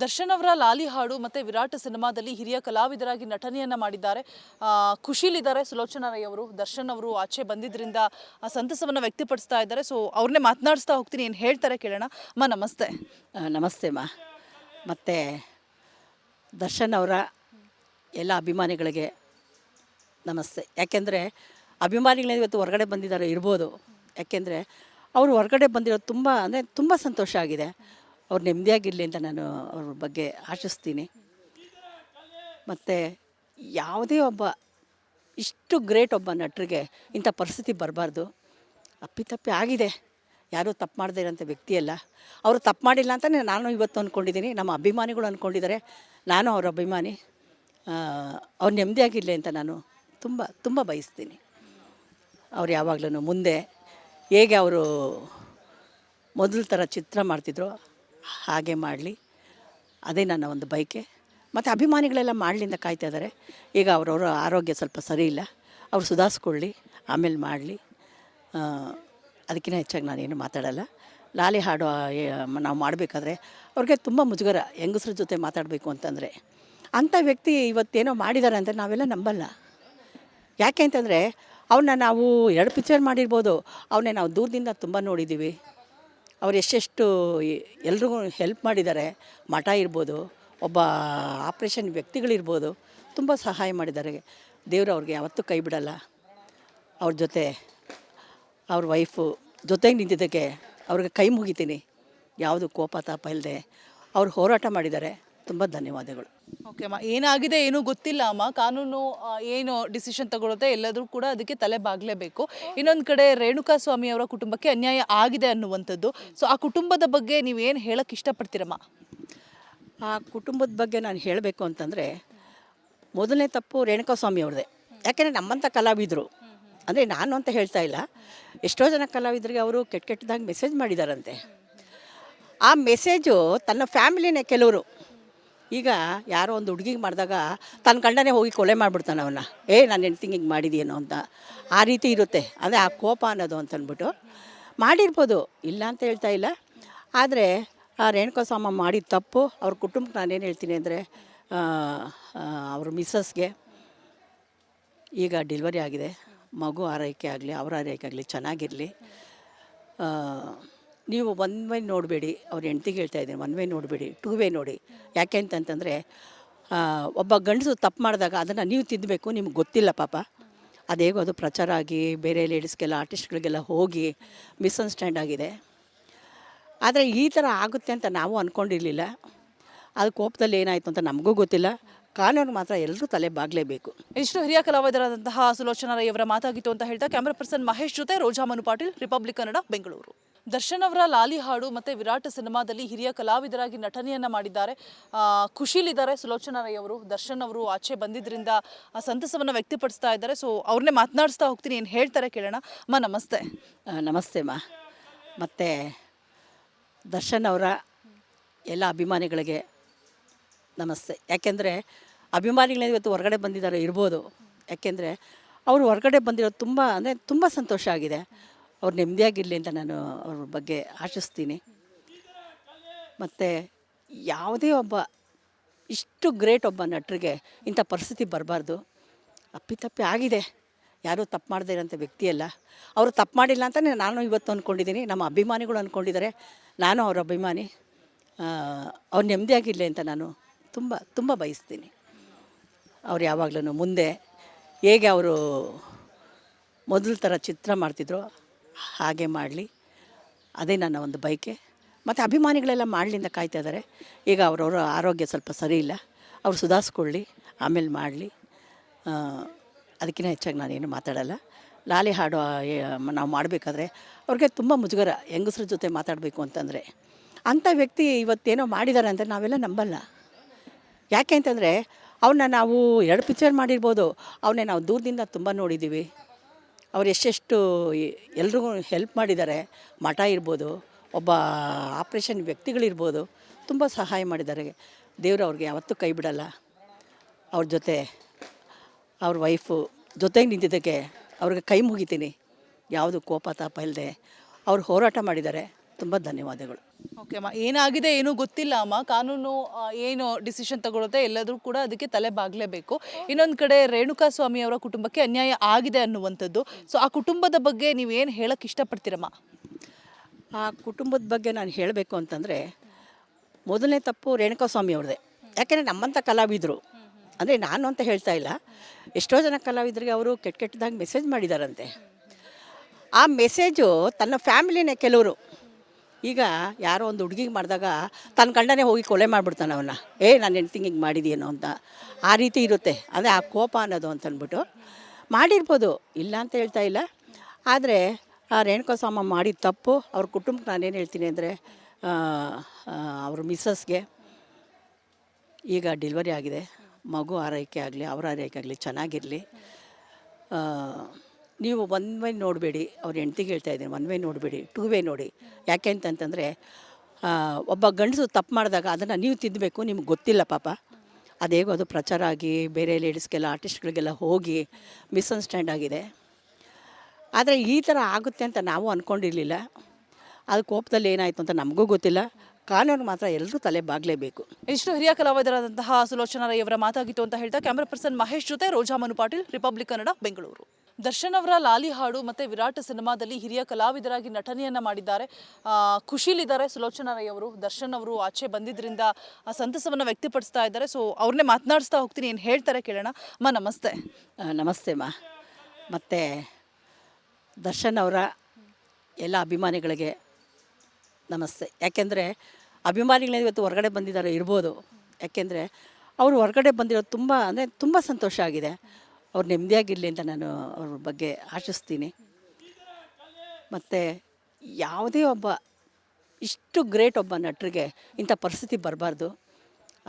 ದರ್ಶನ್ ಅವರ ಲಾಲಿ ಹಾಡು ಮತ್ತೆ ವಿರಾಟ್ ಸಿನಿಮಾದಲ್ಲಿ ಹಿರಿಯ ಕಲಾವಿದರಾಗಿ ನಟನೆಯನ್ನ ಮಾಡಿದ್ದಾರೆ. ಖುಷಿಲಿದ್ದಾರೆ ಸುಲೋಚನಾ ರೈ ಅವರು, ದರ್ಶನ್ ಅವರು ಆಚೆ ಬಂದಿದ್ದರಿಂದ ಸಂತಸವನ್ನ ವ್ಯಕ್ತಪಡಿಸ್ತಾ ಇದ್ದಾರೆ. ಸೊ ಅವ್ರನ್ನೇ ಮಾತನಾಡಿಸ್ತಾ ಹೋಗ್ತೀನಿ. ಏನು ಹೇಳ್ತಾರೆ ಕೇಳೋಣ. ಅಮ್ಮ, ನಮಸ್ತೆ. ನಮಸ್ತೆ ಮಾ ಮತ್ತು ದರ್ಶನ್ ಅವರ ಎಲ್ಲ ಅಭಿಮಾನಿಗಳಿಗೆ ನಮಸ್ತೆ. ಯಾಕೆಂದರೆ ಅಭಿಮಾನಿಗಳೇ ಇವತ್ತು ಹೊರಗಡೆ ಬಂದಿದ್ದಾರೆ ಇರ್ಬೋದು. ಯಾಕೆಂದರೆ ಅವರು ಹೊರಗಡೆ ಬಂದಿರೋದು ತುಂಬ, ಅಂದರೆ ತುಂಬ ಸಂತೋಷ ಆಗಿದೆ. ಅವ್ರು ನೆಮ್ಮದಿಯಾಗಿರಲಿ ಅಂತ ನಾನು ಅವ್ರ ಬಗ್ಗೆ ಆಶಿಸ್ತೀನಿ. ಮತ್ತು ಯಾವುದೇ ಒಬ್ಬ, ಇಷ್ಟು ಗ್ರೇಟ್ ಒಬ್ಬ ನಟರಿಗೆ ಇಂಥ ಪರಿಸ್ಥಿತಿ ಬರಬಾರ್ದು. ಅಪ್ಪಿತಪ್ಪಿ ಆಗಿದೆ. ಯಾರೂ ತಪ್ಪು ಮಾಡದೇ ಇರೋಂಥ ವ್ಯಕ್ತಿಯಲ್ಲ ಅವರು ತಪ್ಪು ಮಾಡಿಲ್ಲ ಅಂತಲೇ ನಾನು ಇವತ್ತು ಅಂದ್ಕೊಂಡಿದ್ದೀನಿ ನಮ್ಮ ಅಭಿಮಾನಿಗಳು ಅಂದ್ಕೊಂಡಿದ್ದಾರೆ ನಾನು ಅವ್ರ ಅಭಿಮಾನಿ. ಅವ್ರು ನೆಮ್ಮದಿಯಾಗಿರಲಿ ಅಂತ ನಾನು ತುಂಬ ತುಂಬ ಬಯಸ್ತೀನಿ. ಅವ್ರು ಯಾವಾಗಲೂ ಮುಂದೆ ಹೇಗೆ ಅವರು ಮೊದಲ ಥರ ಚಿತ್ರ ಮಾಡ್ತಿದ್ರು ಹಾಗೆ ಮಾಡಲಿ. ಅದೇ ನನ್ನ ಒಂದು ಬಯಕೆ. ಮತ್ತು ಅಭಿಮಾನಿಗಳೆಲ್ಲ ಮಾಡಲಿಂದ ಕಾಯ್ತಾ ಇದ್ದಾರೆ. ಈಗ ಅವರವರ ಆರೋಗ್ಯ ಸ್ವಲ್ಪ ಸರಿ ಇಲ್ಲ. ಅವ್ರು ಸುಧಾರಿಸ್ಕೊಳ್ಳಿ, ಆಮೇಲೆ ಮಾಡಲಿ. ಅದಕ್ಕಿಂತ ಹೆಚ್ಚಾಗಿ ನಾನೇನು ಮಾತಾಡಲ್ಲ. ಲಾಲಿ ಹಾಡು ನಾವು ಮಾಡಬೇಕಾದ್ರೆ ಅವ್ರಿಗೆ ತುಂಬ ಮುಜುಗರ ಹೆಂಗಸ್ರ ಜೊತೆ ಮಾತಾಡಬೇಕು ಅಂತಂದರೆ. ಅಂಥ ವ್ಯಕ್ತಿ ಇವತ್ತೇನೋ ಮಾಡಿದ್ದಾರೆ ಅಂದರೆ ನಾವೆಲ್ಲ ನಂಬಲ್ಲ. ಯಾಕೆ ಅಂತಂದರೆ ಅವನ್ನ ನಾವು ಎರಡು ಪಿಕ್ಚರ್ ಮಾಡಿರ್ಬೋದು. ಅವನ್ನೇ ನಾವು ದೂರದಿಂದ ತುಂಬ ನೋಡಿದ್ದೀವಿ. ಅವ್ರು ಎಷ್ಟೆಷ್ಟು ಎಲ್ರಿಗೂ ಹೆಲ್ಪ್ ಮಾಡಿದ್ದಾರೆ, ಮಠ ಇರ್ಬೋದು, ಒಬ್ಬ ಆಪ್ರೇಷನ್ ವ್ಯಕ್ತಿಗಳಿರ್ಬೋದು, ತುಂಬ ಸಹಾಯ ಮಾಡಿದ್ದಾರೆ. ದೇವರು ಅವ್ರಿಗೆ ಯಾವತ್ತೂ ಕೈ ಬಿಡಲ್ಲ. ಅವ್ರ ಜೊತೆ, ಅವ್ರ ವೈಫು ಜೊತೆಗೆ ನಿಂತಿದ್ದಕ್ಕೆ ಅವ್ರಿಗೆ ಕೈ ಮುಗಿತೀನಿ. ಯಾವುದು ಕೋಪ ತಾಪ ಇಲ್ಲದೆ ಅವ್ರು ಹೋರಾಟ ಮಾಡಿದ್ದಾರೆ. ತುಂಬ ಧನ್ಯವಾದಗಳು. ಓಕೆ, ಅಮ್ಮ. ಏನಾಗಿದೆ, ಏನೂ ಗೊತ್ತಿಲ್ಲ, ಅಮ್ಮ. ಕಾನೂನು ಏನು ಡಿಸಿಷನ್ ತಗೊಳುತ್ತೆ ಎಲ್ಲಾದರೂ ಕೂಡ ಅದಕ್ಕೆ ತಲೆ ಬಾಗಲೇಬೇಕು. ಇನ್ನೊಂದು ಕಡೆ ರೇಣುಕಾ ಸ್ವಾಮಿ ಅವರ ಕುಟುಂಬಕ್ಕೆ ಅನ್ಯಾಯ ಆಗಿದೆ ಅನ್ನುವಂಥದ್ದು. ಸೊ ಆ ಕುಟುಂಬದ ಬಗ್ಗೆ ನೀವು ಏನು ಹೇಳಕ್ಕೆ ಇಷ್ಟಪಡ್ತೀರಮ್ಮ? ಆ ಕುಟುಂಬದ ಬಗ್ಗೆ ನಾನು ಹೇಳಬೇಕು ಅಂತಂದರೆ, ಮೊದಲನೇ ತಪ್ಪು ರೇಣುಕಾ ಸ್ವಾಮಿ ಅವ್ರದ್ದೇ. ಯಾಕೆಂದರೆ ನಮ್ಮಂಥ ಕಲಾವಿದರು. ಅಂದರೆ ನಾನು ಅಂತ ಹೇಳ್ತಾ ಇಲ್ಲ. ಎಷ್ಟೋ ಜನ ಕಲಾವಿದರಿಗೆ ಅವರು ಕೆಟ್ಟ ಕೆಟ್ಟದಾಗಿ ಮೆಸೇಜ್ ಮಾಡಿದಾರಂತೆ. ಆ ಮೆಸೇಜು ತನ್ನ ಫ್ಯಾಮಿಲಿನೇ ಕೆಲವರು. ಈಗ ಯಾರೋ ಒಂದು ಹುಡುಗಿಗೆ ಮಾಡಿದಾಗ ತನ್ನ ಗಂಡನೇ ಹೋಗಿ ಕೊಲೆ ಮಾಡಿಬಿಡ್ತಾನೆ ಅವನ್ನ ಏ, ನಾನು ಹೆಣ್ತಿಂಗ್ ಹಿಂಗೆ ಮಾಡಿದೀನೋ ಅಂತ. ಆ ರೀತಿ ಇರುತ್ತೆ. ಅಂದರೆ ಆ ಕೋಪ ಅನ್ನೋದು ಅಂತಂದ್ಬಿಟ್ಟು ಮಾಡಿರ್ಬೋದು. ಇಲ್ಲ ಅಂತ ಹೇಳ್ತಾ ಇಲ್ಲ. ಆದರೆ, ಆ ರೇಣುಕಾ ಸ್ವಾಮ ಮಾಡಿದ ತಪ್ಪು. ಅವ್ರ ಕುಟುಂಬಕ್ಕೆ ನಾನೇನು ಹೇಳ್ತೀನಿ ಅಂದರೆ ಅವ್ರ ಮಿಸ್ಸಸ್ಗೆ ಈಗ ಡೆಲಿವರಿ ಆಗಿದೆ. ಮಗು ಆರೈಕೆ ಆಗಲಿ, ಅವರ ಆರೈಕೆ ಆಗಲಿ, ಚೆನ್ನಾಗಿರಲಿ. ನೀವು ಒನ್ ವೇ ನೋಡಬೇಡಿ, ಅವ್ರ ಹೆಂಡ್ತಿಗೆ ಹೇಳ್ತಾ ಇದ್ದೀನಿ, ಒನ್ ವೇ ನೋಡಬೇಡಿ, ಟೂ ವೇ ನೋಡಿ. ಯಾಕೆ ಅಂತಂತಂದರೆ ಒಬ್ಬ ಗಂಡಸು ತಪ್ಪು ಮಾಡಿದಾಗ ಅದನ್ನು ನೀವು ತಿದ್ದಬೇಕು ನಿಮ್ಗೆ ಗೊತ್ತಿಲ್ಲ ಪಾಪ. ಅದೇಗೋ ಅದು ಪ್ರಚಾರ ಆಗಿ, ಬೇರೆ ಲೇಡೀಸ್ಗೆಲ್ಲ ಆರ್ಟಿಸ್ಟ್ಗಳಿಗೆಲ್ಲ ಹೋಗಿ ಮಿಸ್ಅಂಡರ್ಸ್ಟ್ಯಾಂಡ್ ಆಗಿದೆ. ಆದರೆ ಈ ಥರ ಆಗುತ್ತೆ ಅಂತ ನಾವು ಅಂದ್ಕೊಂಡಿರಲಿಲ್ಲ ಅದು ಕೋಪದಲ್ಲಿ ಏನಾಯಿತು ಅಂತ ನಮಗೂ ಗೊತ್ತಿಲ್ಲ. ಕಾನೂನು ಮಾತ್ರ ಎಲ್ಲರೂ ತಲೆ ಬಾಗಲೇಬೇಕು. ಇಷ್ಟು ಹಿರಿಯ ಕಲಾವಿದರಾದಂತಹ ಸುಲೋಚನಾ ರೈ ಅವರ ಮಾತಾಗಿತ್ತು ಅಂತ ಹೇಳ್ತಾ, ಕ್ಯಾಮ್ರಾ ಪರ್ಸನ್ ಮಹೇಶ್ ಜೊತೆ ರೋಜಾ ಮನು ಪಾಟೀಲ್, ರಿಪಬ್ಲಿಕ್ ಕನ್ನಡ, ಬೆಂಗಳೂರು. ದರ್ಶನ್ ಅವರ ಲಾಲಿ ಹಾಡು ಮತ್ತೆ ವಿರಾಟ್ ಸಿನಿಮಾದಲ್ಲಿ ಹಿರಿಯ ಕಲಾವಿದರಾಗಿ ನಟನೆಯನ್ನ ಮಾಡಿದ್ದಾರೆ. ಖುಷಿಲಿದ್ದಾರೆ ಸುಲೋಚನಾ ರೈ ಅವರು, ದರ್ಶನ್ ಅವರು ಆಚೆ ಬಂದಿದ್ದರಿಂದ ಸಂತಸವನ್ನ ವ್ಯಕ್ತಪಡಿಸ್ತಾ ಇದ್ದಾರೆ. ಸೊ ಅವ್ರನ್ನೇ ಮಾತನಾಡಿಸ್ತಾ ಹೋಗ್ತೀನಿ. ಏನು ಹೇಳ್ತಾರೆ ಕೇಳೋಣ. ಅಮ್ಮ, ನಮಸ್ತೆ. ನಮಸ್ತೆ ಮಾ ಮತ್ತು ದರ್ಶನ್ ಅವರ ಎಲ್ಲ ಅಭಿಮಾನಿಗಳಿಗೆ ನಮಸ್ತೆ. ಯಾಕೆಂದರೆ ಅಭಿಮಾನಿಗಳೇ ಇವತ್ತು ಹೊರಗಡೆ ಬಂದಿದ್ದಾರೆ, ಇರ್ಬೋದು. ಯಾಕೆಂದರೆ ಅವರು ಹೊರಗಡೆ ಬಂದಿರೋದು ತುಂಬ, ಅಂದರೆ ತುಂಬ ಸಂತೋಷ ಆಗಿದೆ. ಅವ್ರು ನೆಮ್ಮದಿಯಾಗಿರಲಿ ಅಂತ ನಾನು ಅವ್ರ ಬಗ್ಗೆ ಆಶಿಸ್ತೀನಿ. ಮತ್ತು ಯಾವುದೇ ಒಬ್ಬ, ಇಷ್ಟು ಗ್ರೇಟ್ ಒಬ್ಬ ನಟರಿಗೆ ಇಂಥ ಪರಿಸ್ಥಿತಿ ಬರಬಾರ್ದು. ಅಪ್ಪಿತಪ್ಪಿ ಆಗಿದೆ. ಯಾರೂ ತಪ್ಪು ಮಾಡದೇ ಇರೋಂಥ ವ್ಯಕ್ತಿಯಲ್ಲ ಅವರು ತಪ್ಪು ಮಾಡಿಲ್ಲ ಅಂತಲೇ ನಾನು ಇವತ್ತು ಅಂದ್ಕೊಂಡಿದ್ದೀನಿ ನಮ್ಮ ಅಭಿಮಾನಿಗಳು ಅಂದ್ಕೊಂಡಿದ್ದಾರೆ ನಾನು ಅವ್ರ ಅಭಿಮಾನಿ. ಅವ್ರು ನೆಮ್ಮದಿಯಾಗಿರಲಿ ಅಂತ ನಾನು ತುಂಬ ತುಂಬ ಬಯಸ್ತೀನಿ. ಅವ್ರು ಯಾವಾಗಲೂ ಮುಂದೆ ಹೇಗೆ ಅವರು ಮೊದಲು ಥರ ಚಿತ್ರ ಮಾಡ್ತಿದ್ರು ಹಾಗೆ ಮಾಡಲಿ. ಅದೇ ನನ್ನ ಒಂದು ಬಯಕೆ. ಮತ್ತು ಅಭಿಮಾನಿಗಳೆಲ್ಲ ಮಾಡಲಿಂದ ಕಾಯ್ತಾ ಇದ್ದಾರೆ. ಈಗ ಅವರವರ ಆರೋಗ್ಯ ಸ್ವಲ್ಪ ಸರಿ ಇಲ್ಲ. ಅವ್ರು ಸುಧಾರಿಸ್ಕೊಳ್ಳಿ, ಆಮೇಲೆ ಮಾಡಲಿ. ಅದಕ್ಕಿಂತ ಹೆಚ್ಚಾಗಿ ನಾನೇನು ಮಾತಾಡಲ್ಲ. ಲಾಲಿ ಹಾಡು ನಾವು ಮಾಡಬೇಕಾದ್ರೆ ಅವ್ರಿಗೆ ತುಂಬ ಮುಜುಗರ, ಹೆಂಗಸ್ರ ಜೊತೆ ಮಾತಾಡಬೇಕು ಅಂತಂದರೆ. ಅಂಥ ವ್ಯಕ್ತಿ ಇವತ್ತೇನೋ ಮಾಡಿದ್ದಾರೆ ಅಂದರೆ ನಾವೆಲ್ಲ ನಂಬಲ್ಲ. ಯಾಕೆ ಅಂತಂದರೆ ಅವನ್ನ ನಾವು ಎರಡು ಪಿಕ್ಚರ್ ಮಾಡಿರ್ಬೋದು. ಅವನ್ನೇ ನಾವು ದೂರದಿಂದ ತುಂಬ ನೋಡಿದ್ದೀವಿ. ಅವ್ರು ಎಷ್ಟೆಷ್ಟು ಎಲ್ರಿಗೂ ಹೆಲ್ಪ್ ಮಾಡಿದ್ದಾರೆ, ಮಠ ಇರ್ಬೋದು, ಒಬ್ಬ ಆಪ್ರೇಷನ್ ವ್ಯಕ್ತಿಗಳಿರ್ಬೋದು, ತುಂಬ ಸಹಾಯ ಮಾಡಿದ್ದಾರೆ. ದೇವರು ಅವ್ರಿಗೆ ಯಾವತ್ತೂ ಕೈ ಬಿಡಲ್ಲ. ಅವ್ರ ಜೊತೆ, ಅವ್ರ ವೈಫು ಜೊತೆಗೆ ನಿಂತಿದ್ದಕ್ಕೆ ಅವ್ರಿಗೆ ಕೈ ಮುಗಿತೀನಿ. ಯಾವುದು ಕೋಪ ತಾಪ ಇಲ್ಲದೆ ಅವ್ರು ಹೋರಾಟ ಮಾಡಿದ್ದಾರೆ. ತುಂಬ ಧನ್ಯವಾದಗಳು. ಓಕೆ ಅಮ್ಮ ಏನಾಗಿದೆ ಏನೂ ಗೊತ್ತಿಲ್ಲ ಅಮ್ಮ. ಕಾನೂನು ಆ, ಏನು ಡಿಸಿಷನ್ ತಗೊಳುತ್ತೆ ಎಲ್ಲಾದರೂ ಕೂಡ ಅದಕ್ಕೆ ತಲೆ ಬಾಗಲೇಬೇಕು ಇನ್ನೊಂದು ಕಡೆ ರೇಣುಕಾ ಸ್ವಾಮಿ ಅವರ ಕುಟುಂಬಕ್ಕೆ ಅನ್ಯಾಯ ಆಗಿದೆ ಅನ್ನುವಂಥದ್ದು. ಸೊ ಆ ಕುಟುಂಬದ ಬಗ್ಗೆ ನೀವು ಏನು ಹೇಳಕ್ಕೆ ಇಷ್ಟಪಡ್ತೀರಮ್ಮ? ಆ ಕುಟುಂಬದ ಬಗ್ಗೆ ನಾನು ಹೇಳಬೇಕು ಅಂತಂದರೆ ಮೊದಲನೇ ತಪ್ಪು ರೇಣುಕಾ ಸ್ವಾಮಿ ಅವ್ರದ್ದೇ. ಯಾಕೆಂದರೆ ನಮ್ಮಂಥ ಕಲಾವಿದರು. ಅಂದರೆ ನಾನು ಅಂತ ಹೇಳ್ತಾ ಇಲ್ಲ. ಎಷ್ಟೋ ಜನ ಕಲಾವಿದರಿಗೆ ಅವರು ಕೆಟ್ಟ ಕೆಟ್ಟದಾಗಿ ಮೆಸೇಜ್ ಮಾಡಿದಾರಂತೆ. ಆ ಮೆಸೇಜು ತನ್ನ ಫ್ಯಾಮಿಲಿನೇ ಕೆಲವರು. ಈಗ ಯಾರೋ ಒಂದು ಹುಡುಗಿಗೆ ಮಾಡಿದಾಗ ತನ್ನ ಗಂಡನೇ ಹೋಗಿ ಕೊಲೆ ಮಾಡಿಬಿಡ್ತಾನೆ ಅವನ್ನ ಏ, ನಾನು ಹೆಣ್ತಿಂಗ್ ಹಿಂಗೆ ಮಾಡಿದೀನೋ ಅಂತ. ಆ ರೀತಿ ಇರುತ್ತೆ. ಅಂದರೆ ಆ ಕೋಪ ಅನ್ನೋದು ಅಂತಂದ್ಬಿಟ್ಟು ಮಾಡಿರ್ಬೋದು. ಇಲ್ಲ ಅಂತ ಹೇಳ್ತಾ ಇಲ್ಲ. ಆದರೆ ಆ ರೇಣುಕಾ ಸ್ವಾಮ ಮಾಡಿದ ತಪ್ಪು. ಅವ್ರ ಕುಟುಂಬಕ್ಕೆ ನಾನೇನು ಹೇಳ್ತೀನಿ ಅಂದರೆ ಅವ್ರ ಮಿಸ್ಸಸ್ಗೆ ಈಗ ಡೆಲಿವರಿ ಆಗಿದೆ. ಮಗು ಆರೈಕೆ ಆಗಲಿ, ಅವರ ಆರೈಕೆ ಆಗಲಿ ಚೆನ್ನಾಗಿರಲಿ. ನೀವು ಒನ್ ವೇ ನೋಡಬೇಡಿ, ಅವ್ರ ಹೆಂಡ್ತಿಗೆ ಹೇಳ್ತಾ ಇದ್ದೀನಿ ಒನ್ ವೇ ನೋಡಬೇಡಿ ಟೂ ವೇ ನೋಡಿ. ಯಾಕೆ ಅಂತಂತಂದರೆ ಒಬ್ಬ ಗಂಡಸು ತಪ್ಪು ಮಾಡಿದಾಗ ಅದನ್ನು ನೀವು ತಿದ್ದಬೇಕು ನಿಮ್ಗೆ ಗೊತ್ತಿಲ್ಲ ಪಾಪ. ಅದೇಗೋ ಅದು ಪ್ರಚಾರ ಆಗಿ, ಬೇರೆ ಲೇಡೀಸ್ಗೆಲ್ಲ ಆರ್ಟಿಸ್ಟ್ಗಳಿಗೆಲ್ಲ ಹೋಗಿ ಮಿಸ್ಅಂಡರ್ಸ್ಟ್ಯಾಂಡ್ ಆಗಿದೆ. ಆದರೆ ಈ ಥರ ಆಗುತ್ತೆ ಅಂತ ನಾವು ಅಂದ್ಕೊಂಡಿರಲಿಲ್ಲ ಅದು ಕೋಪದಲ್ಲಿ ಏನಾಯಿತು ಅಂತ ನಮಗೂ ಗೊತ್ತಿಲ್ಲ. ಕಾನೂನು ಮಾತ್ರ ಎಲ್ಲರೂ ತಲೆ ಬಾಗಲೇಬೇಕು. ಇಷ್ಟು ಹಿರಿಯ ಕಲಾವಿದರಾದಂತಹ ಸುಲೋಚನಾ ರೈ ಮಾತಾಗಿತ್ತು ಅಂತ ಹೇಳ್ತಾ, ಕ್ಯಾಮ್ರಾ ಪರ್ಸನ್ ಮಹೇಶ್ ಜೊತೆ ರೋಜಾ ಮನು ಪಾಟೀಲ್, ರಿಪಬ್ಲಿಕ್ ಕನ್ನಡ, ಬೆಂಗಳೂರು. ದರ್ಶನ್ ಅವರ ಲಾಲಿ ಹಾಡು ಮತ್ತೆ ವಿರಾಟ್ ಸಿನಿಮಾದಲ್ಲಿ ಹಿರಿಯ ಕಲಾವಿದರಾಗಿ ನಟನೆಯನ್ನ ಮಾಡಿದ್ದಾರೆ. ಖುಷಿಲಿದ್ದಾರೆ ಸುಲೋಚನಾ ರೈ ಅವರು, ದರ್ಶನ್ ಅವರು ಆಚೆ ಬಂದಿದ್ದರಿಂದ ಸಂತಸವನ್ನ ವ್ಯಕ್ತಪಡಿಸ್ತಾ ಇದ್ದಾರೆ. ಸೊ ಅವ್ರನ್ನೇ ಮಾತನಾಡಿಸ್ತಾ ಹೋಗ್ತೀನಿ. ಏನು ಹೇಳ್ತಾರೆ ಕೇಳೋಣ. ಅಮ್ಮ, ನಮಸ್ತೆ. ನಮಸ್ತೆ ಮಾ. ಮತ್ತು ದರ್ಶನ್ ಅವರ ಎಲ್ಲ ಅಭಿಮಾನಿಗಳಿಗೆ ನಮಸ್ತೆ. ಯಾಕೆಂದರೆ ಅಭಿಮಾನಿಗಳೇ ಇವತ್ತು ಹೊರಗಡೆ ಬಂದಿದ್ದಾರೆ ಇರ್ಬೋದು. ಯಾಕೆಂದರೆ ಅವರು ಹೊರಗಡೆ ಬಂದಿರೋದು ತುಂಬ, ಅಂದರೆ ತುಂಬ ಸಂತೋಷ ಆಗಿದೆ. ಅವ್ರು ನೆಮ್ಮದಿಯಾಗಿರಲಿ ಅಂತ ನಾನು ಅವ್ರ ಬಗ್ಗೆ ಆಶಿಸ್ತೀನಿ. ಮತ್ತು ಯಾವುದೇ ಒಬ್ಬ, ಇಷ್ಟು ಗ್ರೇಟ್ ಒಬ್ಬ ನಟರಿಗೆ ಇಂಥ ಪರಿಸ್ಥಿತಿ ಬರಬಾರ್ದು.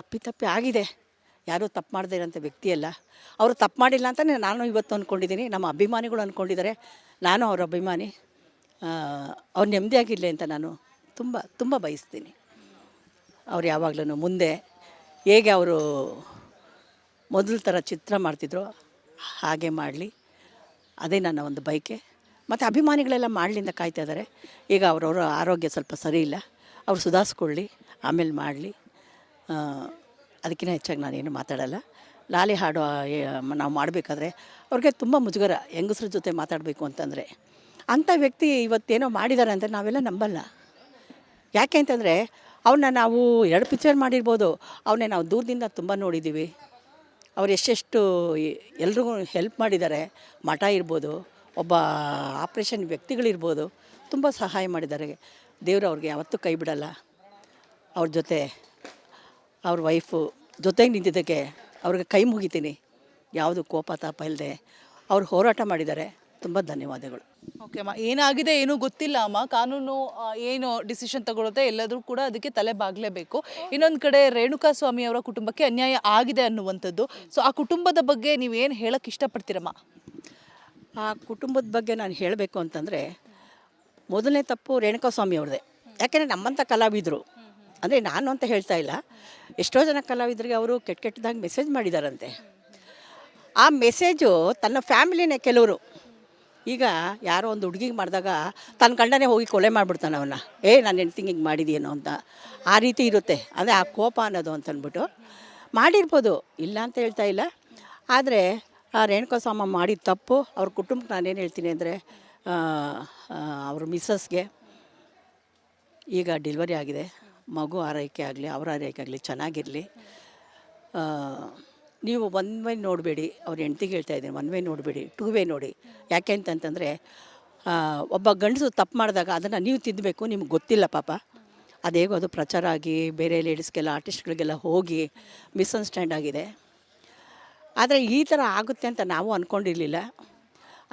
ಅಪ್ಪಿತಪ್ಪಿ ಆಗಿದೆ. ಯಾರೂ ತಪ್ಪು ಮಾಡದೇ ಇರೋಂಥ ವ್ಯಕ್ತಿಯಲ್ಲ ಅವರು ತಪ್ಪು ಮಾಡಿಲ್ಲ ಅಂತಲೇ ನಾನು ಇವತ್ತು ಅಂದ್ಕೊಂಡಿದ್ದೀನಿ ನಮ್ಮ ಅಭಿಮಾನಿಗಳು ಅಂದ್ಕೊಂಡಿದ್ದಾರೆ ನಾನು ಅವ್ರ ಅಭಿಮಾನಿ. ಅವ್ರು ನೆಮ್ಮದಿಯಾಗಿರಲಿ ಅಂತ ನಾನು ತುಂಬ ತುಂಬ ಬಯಸ್ತೀನಿ. ಅವ್ರು ಯಾವಾಗಲೂ ಮುಂದೆ ಹೇಗೆ ಅವರು ಮೊದಲ ಥರ ಚಿತ್ರ ಮಾಡ್ತಿದ್ರು ಹಾಗೆ ಮಾಡಲಿ. ಅದೇ ನನ್ನ ಒಂದು ಬಯಕೆ. ಮತ್ತು ಅಭಿಮಾನಿಗಳೆಲ್ಲ ಮಾಡಲಿಂದ ಕಾಯ್ತಾ ಇದ್ದಾರೆ. ಈಗ ಅವರವರ ಆರೋಗ್ಯ ಸ್ವಲ್ಪ ಸರಿ ಇಲ್ಲ. ಅವ್ರು ಸುಧಾರಿಸ್ಕೊಳ್ಳಿ, ಆಮೇಲೆ ಮಾಡಲಿ. ಅದಕ್ಕಿಂತ ಹೆಚ್ಚಾಗಿ ನಾನೇನು ಮಾತಾಡಲ್ಲ. ಲಾಲಿ ಹಾಡು ನಾವು ಮಾಡಬೇಕಾದ್ರೆ ಅವ್ರಿಗೆ ತುಂಬ ಮುಜುಗರ, ಹೆಂಗಸ್ರ ಜೊತೆ ಮಾತಾಡಬೇಕು ಅಂತಂದರೆ. ಅಂಥ ವ್ಯಕ್ತಿ ಇವತ್ತೇನೋ ಮಾಡಿದ್ದಾರೆ ಅಂದರೆ ನಾವೆಲ್ಲ ನಂಬಲ್ಲ. ಯಾಕೆ ಅಂತಂದರೆ ಅವನ್ನ ನಾವು ಎರಡು ಪಿಕ್ಚರ್ ಮಾಡಿರ್ಬೋದು. ಅವನ್ನೇ ನಾವು ದೂರದಿಂದ ತುಂಬ ನೋಡಿದ್ದೀವಿ. ಅವ್ರು ಎಷ್ಟೆಷ್ಟು ಎಲ್ರಿಗೂ ಹೆಲ್ಪ್ ಮಾಡಿದ್ದಾರೆ, ಮಠ ಇರ್ಬೋದು, ಒಬ್ಬ ಆಪ್ರೇಷನ್ ವ್ಯಕ್ತಿಗಳಿರ್ಬೋದು, ತುಂಬ ಸಹಾಯ ಮಾಡಿದ್ದಾರೆ. ದೇವರು ಅವ್ರಿಗೆ ಯಾವತ್ತೂ ಕೈ ಬಿಡಲ್ಲ. ಅವ್ರ ಜೊತೆ, ಅವ್ರ ವೈಫು ಜೊತೆಗೆ ನಿಂತಿದ್ದಕ್ಕೆ ಅವ್ರಿಗೆ ಕೈ ಮುಗಿತೀನಿ. ಯಾವುದು ಕೋಪ ತಾಪ ಇಲ್ಲದೆ ಅವ್ರು ಹೋರಾಟ ಮಾಡಿದ್ದಾರೆ. ತುಂಬ ಧನ್ಯವಾದಗಳು. ಓಕೆ ಅಮ್ಮ ಏನಾಗಿದೆ ಏನೂ ಗೊತ್ತಿಲ್ಲ ಅಮ್ಮ. ಕಾನೂನು ಆ, ಏನು ಡಿಸಿಷನ್ ತಗೊಳುತ್ತೆ ಎಲ್ಲಾದರೂ ಕೂಡ ಅದಕ್ಕೆ ತಲೆ ಬಾಗಲೇಬೇಕು. ಇನ್ನೊಂದು ಕಡೆ ರೇಣುಕಾ ಸ್ವಾಮಿ ಅವರ ಕುಟುಂಬಕ್ಕೆ ಅನ್ಯಾಯ ಆಗಿದೆ ಅನ್ನುವಂಥದ್ದು. ಸೊ ಆ ಕುಟುಂಬದ ಬಗ್ಗೆ ನೀವು ಏನು ಹೇಳಕ್ಕೆ ಇಷ್ಟಪಡ್ತೀರಮ್ಮ? ಆ ಕುಟುಂಬದ ಬಗ್ಗೆ ನಾನು ಹೇಳಬೇಕು ಅಂತಂದರೆ ಮೊದಲನೇ ತಪ್ಪು ರೇಣುಕಾ ಸ್ವಾಮಿ ಅವ್ರದ್ದೇ. ಯಾಕೆಂದರೆ ನಮ್ಮಂಥ ಕಲಾವಿದರು. ಅಂದರೆ ನಾನು ಅಂತ ಹೇಳ್ತಾ ಇಲ್ಲ. ಎಷ್ಟೋ ಜನ ಕಲಾವಿದರಿಗೆ ಅವರು ಕೆಟ್ಟ ಕೆಟ್ಟದಾಗಿ ಮೆಸೇಜ್ ಮಾಡಿದಾರಂತೆ. ಆ ಮೆಸೇಜು ತನ್ನ ಫ್ಯಾಮಿಲಿನೇ ಕೆಲವರು. ಈಗ ಯಾರೋ ಒಂದು ಹುಡುಗಿಗೆ ಮಾಡಿದಾಗ ತನ್ನ ಗಂಡನೇ ಹೋಗಿ ಕೊಲೆ ಮಾಡಿಬಿಡ್ತಾನೆ ಅವನ್ನ ಏ, ನಾನು ಹೆಣ್ತಿಂಗ್ ಹಿಂಗೆ ಮಾಡಿದೀನೋ ಅಂತ. ಆ ರೀತಿ ಇರುತ್ತೆ. ಅಂದರೆ ಆ ಕೋಪ ಅನ್ನೋದು ಅಂತಂದ್ಬಿಟ್ಟು ಮಾಡಿರ್ಬೋದು. ಇಲ್ಲ ಅಂತ ಹೇಳ್ತಾ ಇಲ್ಲ. ಆದರೆ ಆ ರೇಣುಕಾ ಸ್ವಾಮ ಮಾಡಿದ ತಪ್ಪು, ಅವ್ರ ಕುಟುಂಬಕ್ಕೆ ನಾನೇನು ಹೇಳ್ತೀನಿ ಅಂದರೆ ಅವ್ರ ಮಿಸ್ಸಸ್ಗೆ ಈಗ ಡೆಲಿವರಿ ಆಗಿದೆ. ಮಗು ಆರೈಕೆ ಆಗಲಿ, ಅವರ ಆರೈಕೆ ಆಗಲಿ ಚೆನ್ನಾಗಿರಲಿ. ನೀವು ಒನ್ ವೇ ನೋಡಬೇಡಿ, ಅವ್ರ ಹೆಂಡ್ತಿಗೆ ಹೇಳ್ತಾ ಇದ್ದೀನಿ ಒನ್ ವೇ ನೋಡಬೇಡಿ ಟೂ ವೇ ನೋಡಿ. ಯಾಕೆ ಅಂತಂತಂದರೆ ಒಬ್ಬ ಗಂಡಸು ತಪ್ಪು ಮಾಡಿದಾಗ ಅದನ್ನು ನೀವು ತಿದ್ದಬೇಕು ನಿಮ್ಗೆ ಗೊತ್ತಿಲ್ಲ ಪಾಪ. ಅದೇಗೋ ಅದು ಪ್ರಚಾರ ಆಗಿ, ಬೇರೆ ಲೇಡೀಸ್ಗೆಲ್ಲ ಆರ್ಟಿಸ್ಟ್ಗಳಿಗೆಲ್ಲ ಹೋಗಿ ಮಿಸ್ಅಂಡರ್ಸ್ಟ್ಯಾಂಡ್ ಆಗಿದೆ. ಆದರೆ ಈ ಥರ ಆಗುತ್ತೆ ಅಂತ ನಾವು ಅಂದ್ಕೊಂಡಿರಲಿಲ್ಲ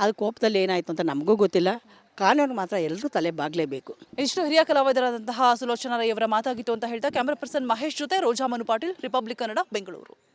ಅದು ಕೋಪದಲ್ಲಿ ಏನಾಯಿತು ಅಂತ ನಮಗೂ ಗೊತ್ತಿಲ್ಲ. ಕಾನೂನು ಮಾತ್ರ ಎಲ್ಲರೂ ತಲೆ ಬಾಗಲೇಬೇಕು. ಇಷ್ಟು ಹಿರಿಯ ಕಲಾವಿದರಾದಂತಹ ಸುಲೋಚನಾ ರೈ ಮಾತಾಗಿತ್ತು ಅಂತ ಹೇಳ್ತಾ, ಕ್ಯಾಮ್ರಾ ಪರ್ಸನ್ ಮಹೇಶ್ ಜೊತೆ ರೋಜಾಮನು ಪಾಟೀಲ್, ರಿಪಬ್ಲಿಕ್ ಕನ್ನಡ, ಬೆಂಗಳೂರು.